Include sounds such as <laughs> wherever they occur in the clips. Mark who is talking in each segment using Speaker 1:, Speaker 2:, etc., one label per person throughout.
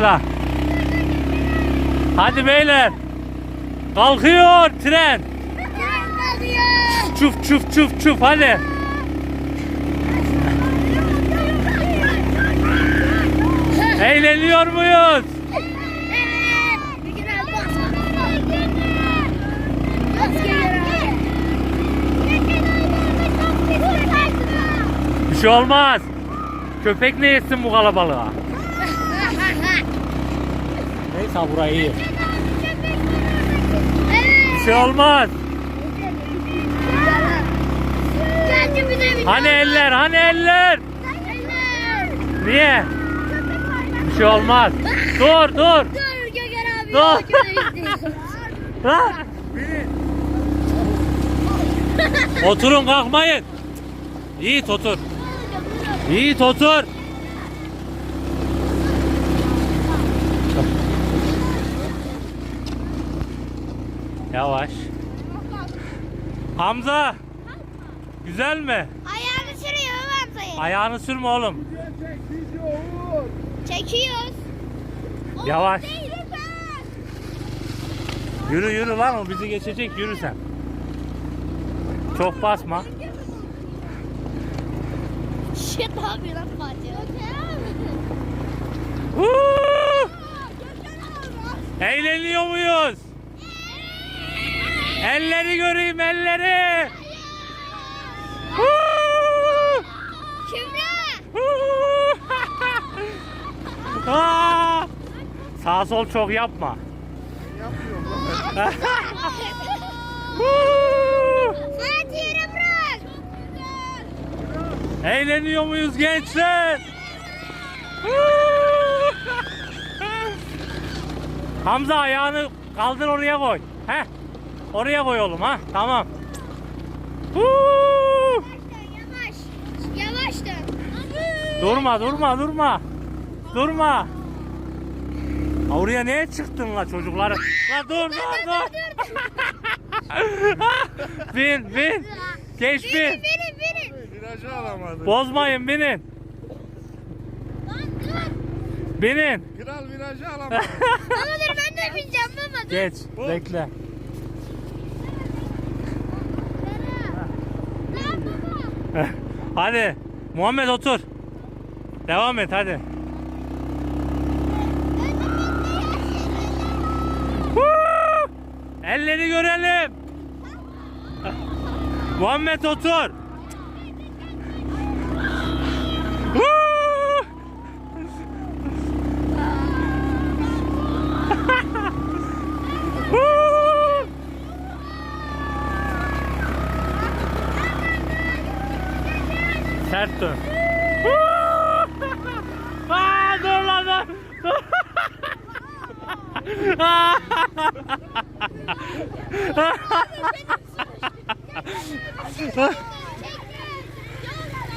Speaker 1: Başla. Hadi beyler. Kalkıyor tren. Çuf çuf çuf çuf hadi. Eğleniyor muyuz? Bir şey olmaz. Köpek ne yesin bu kalabalığa? Neyse burayı iyi. Bir şey olmaz. Hani eller hani eller? Niye? Bir şey olmaz. Dur dur. Dur. Lan. Oturun kalkmayın. Yiğit otur. Yiğit otur. Yavaş. Hamza. Güzel mi?
Speaker 2: Ayağını sürüyor Hamza'yı.
Speaker 1: Ayağını sürme oğlum.
Speaker 2: Çekiyoruz.
Speaker 1: Yavaş.
Speaker 2: Değil.
Speaker 1: Yürü yürü lan o bizi geçecek yürü sen. Çok basma.
Speaker 2: Shit abi lan Fatih.
Speaker 1: Huu! Eğleniyor muyuz? Elleri göreyim elleri.
Speaker 2: Kübra. <laughs>
Speaker 1: Sağ sol çok yapma. Huu!
Speaker 2: Fatih yere bırak.
Speaker 1: Eğleniyor muyuz gençler? <laughs> Hamza ayağını kaldır oraya koy. Heh. Oraya koy oğlum ha. Tamam. Huu!
Speaker 2: Yavaş. Yavaş dön.
Speaker 1: Durma durma durma. Durma. Ha, Oraya niye çıktın la çocukları? La dur dur dur. <laughs> bin bin. Geç bin.
Speaker 2: Binin binin.
Speaker 3: Virajı alamadı.
Speaker 1: Bozmayın binin. Binin.
Speaker 3: Kral virajı <laughs> alamadı.
Speaker 2: Baba dur ben de bineceğim baba dur.
Speaker 1: Geç. Bekle.
Speaker 2: Lan baba. <laughs>
Speaker 1: hadi. Muhammed otur. Devam et hadi. Elleri görelim. Muhammed otur. Sert dön. <laughs> Aa, dur lan. Dur.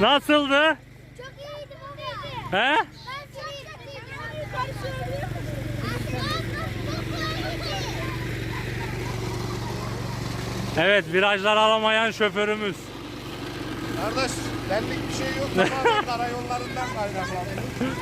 Speaker 1: <laughs> Nasıldı?
Speaker 2: Çok iyiydi baba.
Speaker 1: He? Evet virajlar alamayan şoförümüz.
Speaker 3: Kardeş benlik bir şey yok. <laughs> Karayollarından kaynaklanıyor.